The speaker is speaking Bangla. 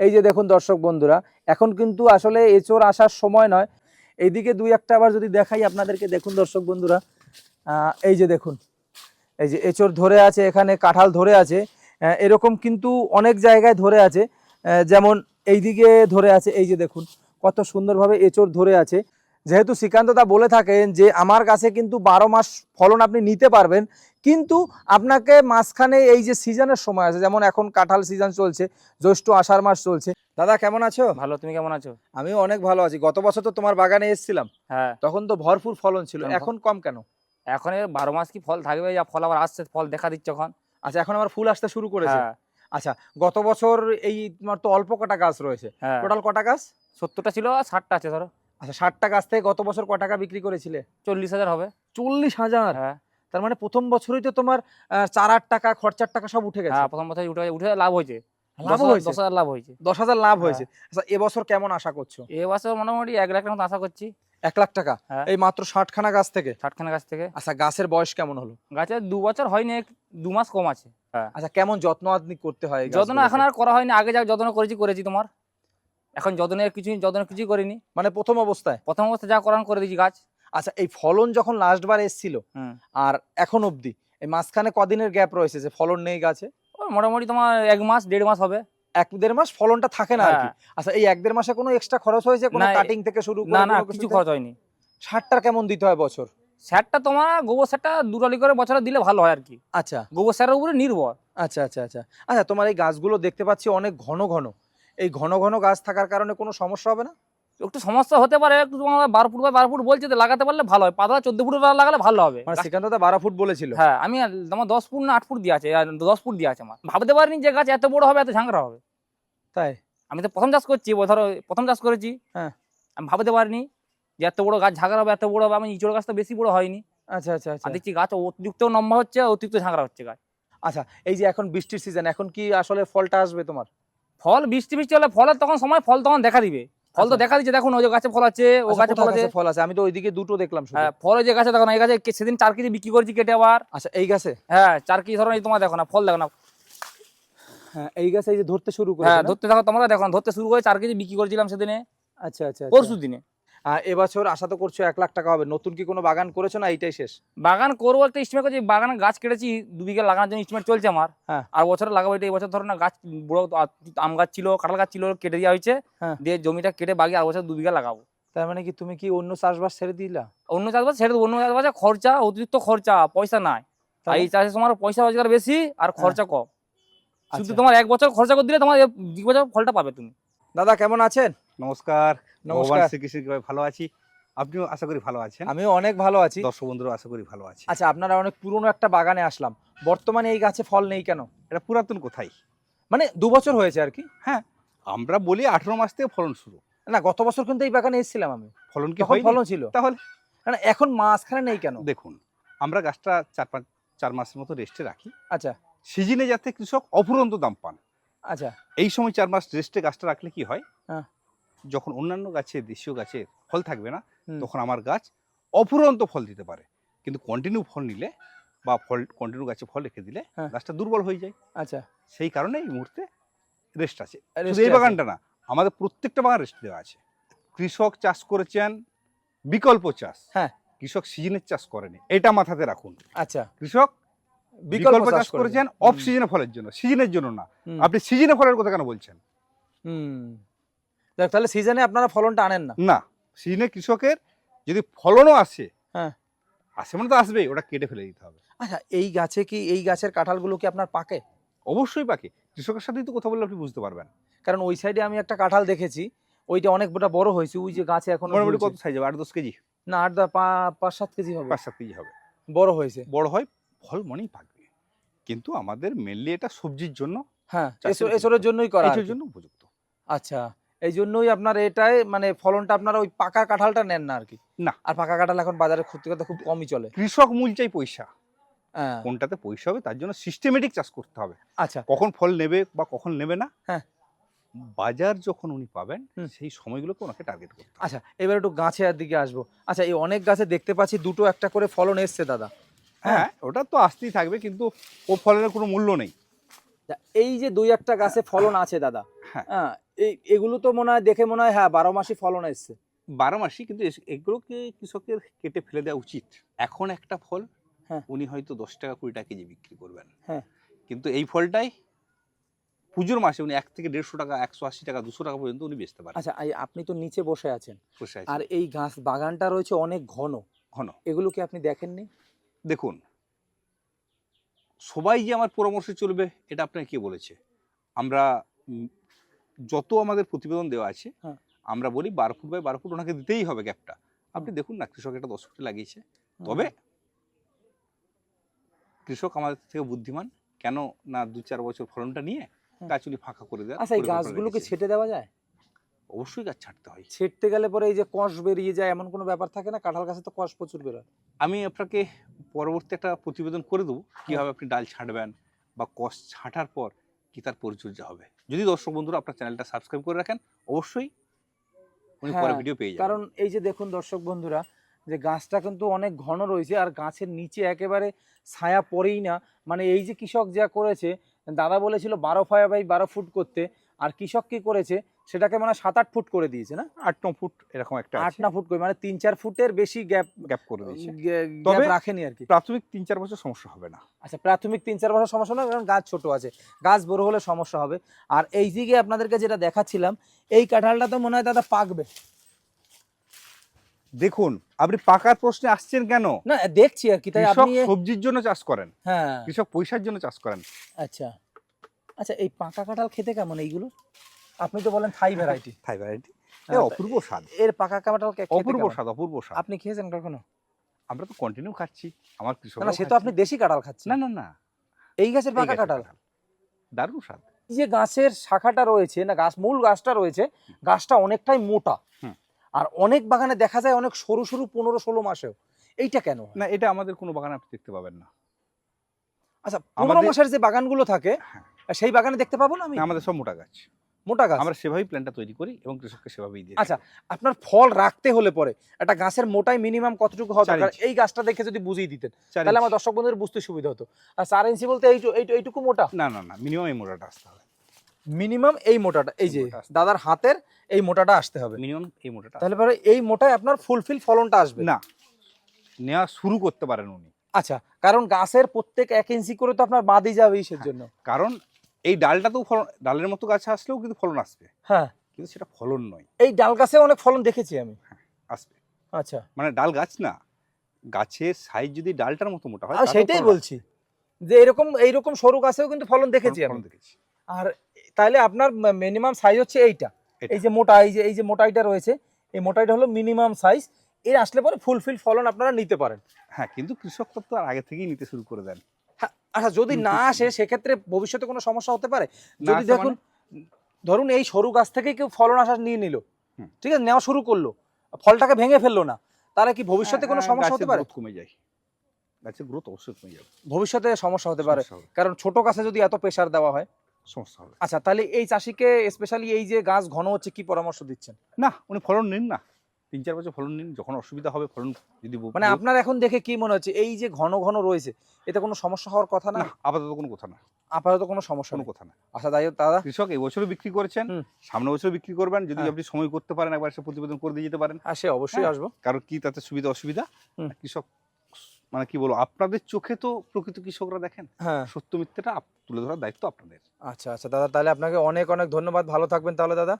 এই যে দেখুন দর্শক বন্ধুরা, এখন কিন্তু আসলে এচোর আসার সময় নয়। এইদিকে দুই একটা আবার যদি দেখাই আপনাদেরকে, দেখুন দর্শক বন্ধুরা এই যে দেখুন, এই যে এচোর ধরে আছে, এখানে কাঁঠাল ধরে আছে এরকম কিন্তু অনেক জায়গায় ধরে আছে যেমন এইদিকে ধরে আছে, এই যে দেখুন, কত সুন্দরভাবে এচোর ধরে আছে। যেহেতু শ্রীকান্তদা বলে থাকেন যে আমার কাছে কিন্তু বারো মাস ফলন আপনি নিতে পারবেন কিন্তু আপনাকে মাঝখানে এই যে সিজনের সময় আছে যেমন এখন কাঁঠাল সিজন চলছে জ্যৈষ্ঠ আষাঢ় মাস চলছে। দাদা কেমন আছো? ভালো তুমি কেমন আছো? আমিও অনেক ভালো আছি। গত বছর তো তোমার বাগানে এসেছিলাম। হ্যাঁ। তখন তো ভরপুর ফলন ছিল। এখন কম কেন? এখন বারো মাস কি ফল থাকবে? যা ফল আবার আসছে ফল দেখা দিচ্ছে এখন। আচ্ছা এখন আমার ফুল আসতে শুরু করেছে। হ্যাঁ। আচ্ছা গত বছর এই তোমার তো অল্প কটা গাছ রয়েছে। হ্যাঁ। টোটাল কটা গাছ? সত্তরটা ছিল আর ষাটটা আছে ধরো। আচ্ছা ষাটটা গাছ থেকে গত বছর ক টাকা বিক্রি করেছিলে? চল্লিশ হাজার হবে। চল্লিশ হাজার? হ্যাঁ। তার মানে প্রথম বছরই তো তোমার চার আট টাকা খরচার টাকা সব উঠে গেছে। হ্যাঁ প্রথম বছর উঠে উঠে লাভ হয়েছে। লাভ দশ হাজার- হয়েছে? দশ হাজার লাভ হয়েছে। দশ হাজার লাভ হ্যাঁ। হয়েছে। আচ্ছা এবছর কেমন আশা করছ? এ বছর মোটামুটি এক লাখের মতো আশা করছি। এক লাখ টাকা? হ্যাঁ। এই মাত্র ষাটখানা গাছ থেকে? ষাটখানা গাছ থেকে। আচ্ছা গাছের বয়স কেমন হলো? গাছের দু বছর হয়নি দু মাস কম আছে। আচ্ছা কেমন যত্ন আদনি করতে হয় যত্ন এখন আর করা হয়নি। আগে যা যত্ন করেছি করেছি তোমার। এখন যত্নের কিছুই যত্ন কিছুই করিনি। মানে প্রথম অবস্থায়? প্রথম অবস্থায় যা করান করে দিয়েছি গাছ। আচ্ছা এই ফলন যখন লাস্ট বার এসেছিল আর এখন অবধি এই মাঝখানে কদিনের গ্যাপ রয়েছে যে ফলন নেই গাছে? মোটামুটি তোমার এক মাস দেড় মাস হবে। এক দেড় মাস ফলনটা থাকে না আর কি। হ্যাঁ। আচ্ছা এই এক দেড় মাসে কোনো এক্সট্রা খরচ হয়েছে? কোনো কাটিং থেকে শুরু করে না না কিছু খরচ হয়নি। সারটার কেমন দিতে হয় বছর? সারটা তোমার গোবর সারটা দুটালি করে বছরে দিলে ভালো হয় আর কি। আচ্ছা। গোবর সারের উপরে নির্ভর। আচ্ছা আচ্ছা আচ্ছা। আচ্ছা তোমার এই গাছগুলো দেখতে পাচ্ছি অনেক ঘন ঘন। এই ঘন ঘন গাছ থাকার কারণে কোনো সমস্যা হবে না? একটু সমস্যা হতে পারে একটু তোমার বারো ফুট বাই বারো ফুট বলছে লাগাতে পারলে ভালো হয়। পাতা চোদ্দ ফুট লাগালে ভালো হবে। মানে সেখানে তো বারো ফুট বলেছিল? হ্যাঁ আমি তোমার দশ ফুট না আট ফুট দিয়ে আছে দশ ফুট দিয়ে আছে আমার। ভাবতে পারিনি যে গাছ এত বড় হবে এত ঝাঁকড়া হবে। তাই? আমি তো প্রথম চাষ করছি ধরো প্রথম চাষ করেছি। হ্যাঁ। আমি ভাবতে পারিনি যে এত বড় গাছ ঝাঁকড়া হবে এত বড় হবে আমি ইঁচড় তো বেশি বড় হয়নি। আচ্ছা আচ্ছা আচ্ছা। দেখছি গাছ অতিরিক্ত লম্বা হচ্ছে অতিরিক্ত ঝাঁকড়া হচ্ছে গাছ। আচ্ছা এই যে এখন বৃষ্টির সিজন এখন কি আসলে ফলটা আসবে তোমার? ফল বৃষ্টি বৃষ্টি হলে ফলের তখন সময় ফল তখন দেখা দিবে। ফল তো আচ্ছা। দেখা দিচ্ছে দেখুন ওই যে গাছে ফল আছে ও আচ্ছা, গাছে ফল আছে। ফল আছে? আমি তো ওইদিকে দুটো দেখলাম হ্যাঁ ফল ওই যে গাছে দেখো না এই গাছে সেদিন চার কেজি বিক্রি করেছি কেটে আবার। আচ্ছা এই গাছে? হ্যাঁ চার কেজি ধরো এই তোমার দেখো না ফল দেখো না। হ্যাঁ এই গাছে এই যে ধরতে শুরু করে হ্যাঁ ধরতে দেখো তোমরা দেখো ধরতে শুরু করে চার কেজি বিক্রি করেছিলাম সেদিনে। আচ্ছা আচ্ছা পরশু দিনে। এবছর আশা তো করছ এক লাখ টাকা হবে। নতুন কি কোনো বাগান করেছ না এইটাই শেষ? বাগান করব একটা ইস্টিমেট করছি। বাগান গাছ কেটেছি দু বিঘা লাগানোর জন্য ইস্টিমেট চলছে আমার। হ্যাঁ। আর বছরে লাগাবো এটা। এই বছর ধরো না গাছ বড় আম গাছ ছিল কাঁঠাল গাছ ছিল কেটে দেওয়া হয়েছে। হ্যাঁ। দিয়ে জমিটা কেটে বাকি আর বছর দু বিঘা লাগাবো। তার মানে কি তুমি কি অন্য চাষবাস ছেড়ে দিলা? অন্য চাষবাস ছেড়ে অন্য চাষবাসে খরচা অতিরিক্ত খরচা পয়সা নাই। আর এই চাষে তোমার পয়সা রোজগার বেশি আর খরচা কম। শুধু আচ্ছা। তোমার এক বছর খরচা করে দিলে তোমার বছর ফলটা পাবে তুমি। দাদা কেমন আছেন? নমস্কার। নমস্কার। শ্রীকৃষ্ণ ভালো আছি। আপনিও আশা করি ভালো আছেন। আমিও অনেক ভালো আছি। দর্শক বন্ধুরা আশা করি ভালো আছে আচ্ছা আপনারা অনেক পুরনো একটা বাগানে আসলাম। বর্তমানে এই গাছে ফল নেই কেন? এটা পুরাতন কোথায়? মানে দু বছর হয়েছে আর কি। আমরা বলি আঠারো মাস থেকে ফলন শুরু। না গত বছর কিন্তু এই বাগানে এসেছিলাম আমি। ফলন কি হয়নি? ফলন ছিল। তাহলে? মানে এখন মাঝখানে নেই কেন? দেখুন আমরা গাছটা চার পাঁচ চার মাসের মতো রেস্টে রাখি। আচ্ছা। সিজনে যাতে কৃষক অফুরন্ত দাম পান। আচ্ছা। এই সময় চার মাস রেস্টে গাছটা রাখলে কি হয়? হ্যাঁ। যখন অন্যান্য গাছে দেশীয় গাছে ফল থাকবে না তখন আমার গাছ অফুরন্ত ফল দিতে পারে। কিন্তু কন্টিনিউ ফল নিলে বা ফল কন্টিনিউ গাছে ফল রেখে দিলে হ্যাঁ। গাছটা দুর্বল হয়ে যায়। আচ্ছা। সেই কারণে এই মুহূর্তে রেস্ট আছে। এই বাগানটা না আমাদের প্রত্যেকটা বাগান রেস্ট দেওয়া আছে। কৃষক চাষ করেছেন বিকল্প চাষ। হ্যাঁ। কৃষক সিজনের চাষ করেনি এটা মাথাতে রাখুন। আচ্ছা। কৃষক বিকল্প চাষ করেছেন অফ সিজনে ফলের জন্য সিজনের জন্য না। আপনি সিজনে ফলের কথা কেন বলছেন? হুম। তাহলে সিজনে আপনারা ফলনটা আনেন না। না সিজনে কৃষকের যদি ফলনও আসে হ্যাঁ। আসে মানে তো আসবেই ওটা কেটে ফেলে দিতে হবে। আচ্ছা এই গাছে কি এই গাছের কাঁঠালগুলো কি আপনার পাকে? অবশ্যই বাকি কৃষকের সাথেই তো কথা বললে আপনি বুঝতে পারবেন। কারণ ওই সাইডে আমি একটা কাঁঠাল দেখেছি ওইটা অনেক বড় বড় হয়েছে ওই যে গাছে এখন মোটামুটি কত সাইজ হবে? আট দশ কেজি? না আট পাঁচ সাত কেজি হবে। পাঁচ সাত কেজি হবে। বড় হয়েছে। বড় হয় ফল মনেই পাকবে। কিন্তু আমাদের মেনলি এটা সবজির জন্য হ্যাঁ চাষের এসো- উপযুক্ত। এসবের জন্যই করা কি। জন্য উপযুক্ত। আচ্ছা। এই জন্যই আপনার এটাই মানে ফলনটা আপনারা ওই পাকা কাঁঠালটা নেন না আর কি। না। আর পাকা কাঁঠাল এখন বাজারে ক্ষতি কথা খুব কমই চলে। কৃষক মূল চাই পয়সা। হ্যাঁ, কোনটাতে পয়সা হবে তার জন্য সিস্টেমেটিক চাষ করতে হবে। আচ্ছা। কখন ফল নেবে বা কখন নেবে না হ্যাঁ। বাজার যখন উনি পাবেন সেই সময়গুলোকে ওনাকে টার্গেট করতে আচ্ছা এবার একটু গাছের দিকে আসব। আচ্ছা এই অনেক গাছে দেখতে পাচ্ছি দুটো একটা করে ফলন এসছে দাদা। হ্যাঁ ওটা তো আসতেই থাকবে কিন্তু ও ফলের কোনো মূল্য নেই। এই যে দুই একটা গাছে ফলন আছে দাদা। হ্যাঁ। এগুলো তো মনে হয় দেখে মনে হয় হ্যাঁ বারো মাসই ফলন এসছে। বারো মাসই কিন্তু এগুলোকে কৃষকের কেটে ফেলে দেওয়া উচিত। এখন একটা ফল হ্যাঁ। উনি হয়তো দশ টাকা কুড়ি টাকা কেজি বিক্রি করবেন। হ্যাঁ। কিন্তু এই ফলটাই পুজোর মাসে উনি এক থেকে দেড়শো টাকা একশো আশি টাকা দুশো টাকা পর্যন্ত উনি বেচতে পারেন। আচ্ছা আপনি তো নিচে বসে আছেন। বসে। আর এই গাছ বাগানটা রয়েছে অনেক ঘন। ঘন। এগুলো কি আপনি দেখেননি? দেখুন সবাই যে আমার পরামর্শে চলবে এটা আপনাকে কে বলেছে? আমরা যত আমাদের প্রতিবেদন দেওয়া আছে হ্যাঁ। আমরা বলি বারো ফুট বাই বারো ফুট ওনাকে দিতেই হবে গ্যাপটা আপনি দেখুন না কৃষক একটা দশ ফুটে লাগিয়েছে। তবে কৃষক আমাদের থেকে বুদ্ধিমান কেন না দু চার বছর ফলনটা নিয়ে গাছগুলি ফাঁকা করে দেয় আচ্ছা এই গাছগুলোকে ছেটে দেওয়া যায়? অবশ্যই গাছ ছাড়তে হয়। ছেটতে গেলে পরে এই যে কষ বেরিয়ে যায় এমন কোনো ব্যাপার থাকে না? কাঁঠাল গাছে তো কষ প্রচুর বেরোয়। আমি আপনাকে পরবর্তী একটা প্রতিবেদন করে দেবো কীভাবে আপনি ডাল ছাঁটবেন বা কষ ছাঁটার পর কি তার পরিচর্যা হবে। যদি দর্শক বন্ধুরা আপনার চ্যানেলটা সাবস্ক্রাইব করে রাখেন অবশ্যই উনি পরে হ্যাঁ, ভিডিও পেয়ে যাবেন। কারণ এই যে দেখুন দর্শক বন্ধুরা যে গাছটা কিন্তু অনেক ঘন রয়েছে আর গাছের নিচে একেবারে ছায়া পড়েই না। মানে এই যে কৃষক যা করেছে দাদা বলেছিল বারো ফায়া বাই বারো ফুট করতে আর কৃষক কি করেছে সেটাকে মানে সাত আট ফুট করে দিয়েছে না? আট ন ফুট এরকম একটা আট না ফুট করে মানে তিন চার ফুটের বেশি গ্যাপ গ্যাপ করে দিয়েছে। তবে- রাখেনি আর কি। প্রাথমিক তিন চার বছর সমস্যা হবে না। আচ্ছা প্রাথমিক তিন চার বছর সমস্যা নয় কারণ গাছ ছোট আছে। গাছ বড় হলে সমস্যা হবে। আর এই দিকে আপনাদেরকে যেটা দেখাচ্ছিলাম এই কাঁঠালটা তো মনে হয় দাদা পাকবে। দেখুন আপনি পাকার প্রশ্নে আসছেন কেন? না দেখছি আর কি তাই আপনি সবজির জন্য চাষ করেন। হ্যাঁ। কৃষক পয়সার জন্য চাষ করেন। আচ্ছা। আচ্ছা এই পাকা কাঁঠাল খেতে কেমন এইগুলো? আপনি তো বলেন থাই ভ্যারাইটি থাই ভ্যারাইটি অপূর্ব স্বাদ। এর পাকা কাঁঠাল অপূর্ব স্বাদ অপূর্ব স্বাদ। আপনি খেয়েছেন কখনো? আমরা তো কন্টিনিউ খাচ্ছি আমার কৃষক না, সে তো আপনি দেশি কাঁঠাল খাচ্ছেন। না না না। এই গাছের পাকা কাঁঠাল। দারুণ স্বাদ। যে গাছের শাখাটা রয়েছে না গাছ মূল গাছটা রয়েছে গাছটা অনেকটাই মোটা। আর অনেক বাগানে দেখা যায় অনেক সরু সরু পনেরো ষোলো মাসেও। এইটা কেন না এটা আমাদের কোনো বাগানে আপনি দেখতে পাবেন না। আচ্ছা পনেরো মাসের যে বাগানগুলো থাকে হ্যাঁ। সেই বাগানে দেখতে পাবো না আমি? আমাদের সব মোটা গাছ। মোটা গাছ। আমরা সেভাবেই প্ল্যানটা তৈরি করি এবং কৃষককে সেভাবেই দিই আচ্ছা আপনার ফল রাখতে হলে পরে একটা গাছের মোটাই মিনিমাম কতটুকু চার ইঞ্চি। এই গাছটা দেখে যদি বুঝিয়ে দিতেন তাহলে আমার দর্শক বন্ধুদের বুঝতে সুবিধা হতো। আর চার ইঞ্চি বলতে এই এইটুকু মোটা? না না না মিনিমাম এই মোটাটা আসতে হবে। মিনিমাম এই মোটাটা এই যে। দাদার হাতের এই মোটাটা আসতে হবে। মিনিমাম এই মোটাটা তাহলে পরে এই মোটায় আপনার ফুলফিল ফলনটা আসবে। না নেওয়া শুরু করতে পারেন উনি। আচ্ছা কারণ গাছের প্রত্যেক এক ইঞ্চি করে তো আপনার বাদই যাবে ইসের জন্য কারণ এই ডালটাতেও ফলন ডালের মতো গাছে আসলেও কিন্তু ফলন আসবে। হ্যাঁ। কিন্তু সেটা ফলন নয়। এই ডাল গাছে অনেক ফলন দেখেছি আমি। আসবে। আচ্ছা। মানে ডাল গাছ না গাছের সাইজ যদি ডালটার মতো মোটা হয় সেটাই বলছি। যে এরকম এইরকম সরু গাছেও কিন্তু ফলন দেখেছি আমি। দেখেছি। আর তাহলে আপনার মিনিমাম সাইজ হচ্ছে এইটা। এই যে মোটা এই যে এই যে মোটাইটা রয়েছে এই মোটাইটা হলো মিনিমাম সাইজ এর আসলে পরে ফুলফিল ফলন আপনারা নিতে পারেন। হ্যাঁ কিন্তু কৃষক তো আর আগে থেকেই নিতে শুরু করে দেন। হ্যাঁ, আচ্ছা যদি না আসে সেক্ষেত্রে ভবিষ্যতে কোনো সমস্যা হতে পারে? যদি দেখুন ধরুন এই সরু গাছ থেকে কেউ ফলন আসা নিয়ে নিল ঠিক আছে নেওয়া শুরু করল ফলটাকে ভেঙে ফেলল না তাহলে কি ভবিষ্যতে কোনো হ্যাঁ, সমস্যা হতে পারে? কমে যায়। গাছের গ্রোথ অবশ্যই কমে যাবে। ভবিষ্যতে সমস্যা হতে পারে। কারণ ছোট গাছে যদি এত প্রেশার দেওয়া হয় সমস্যা হবে। আচ্ছা তাহলে এই চাষিকে স্পেশালি এই যে গাছ ঘন হচ্ছে কি পরামর্শ দিচ্ছেন? না উনি ফলন নিন না। তিন চার বছর ফলন নিন যখন অসুবিধা হবে ফলন যদি মানে আপনার এখন দেখে কি মনে হচ্ছে? এই যে ঘন ঘন রয়েছে এতে কোনো সমস্যা হওয়ার কথা না? আপাতত কোনো কথা না। আপাতত কোনো সমস্যা কোনো কথা না। আচ্ছা তাই দাদা। কৃষক এই বছরও বিক্রি করেছেন। সামনে বছর বিক্রি করবেন যদি হ্যাঁ। আপনি সময় করতে পারেন একবার সে প্রতিবেদন করে দিয়ে যেতে পারেন। আর সে অবশ্যই হ্যাঁ। আসব। কারণ কি তাতে সুবিধা অসুবিধা? কৃষক মানে কি বলব আপনাদের চোখে তো প্রকৃত কৃষকরা দেখেন হ্যাঁ। সত্য মিথ্যাটা তুলে ধরার দায়িত্ব আপনাদের। আচ্ছা আচ্ছা দাদা তাহলে আপনাকে অনেক অনেক ধন্যবাদ। ভালো থাকবেন তাহলে দাদা।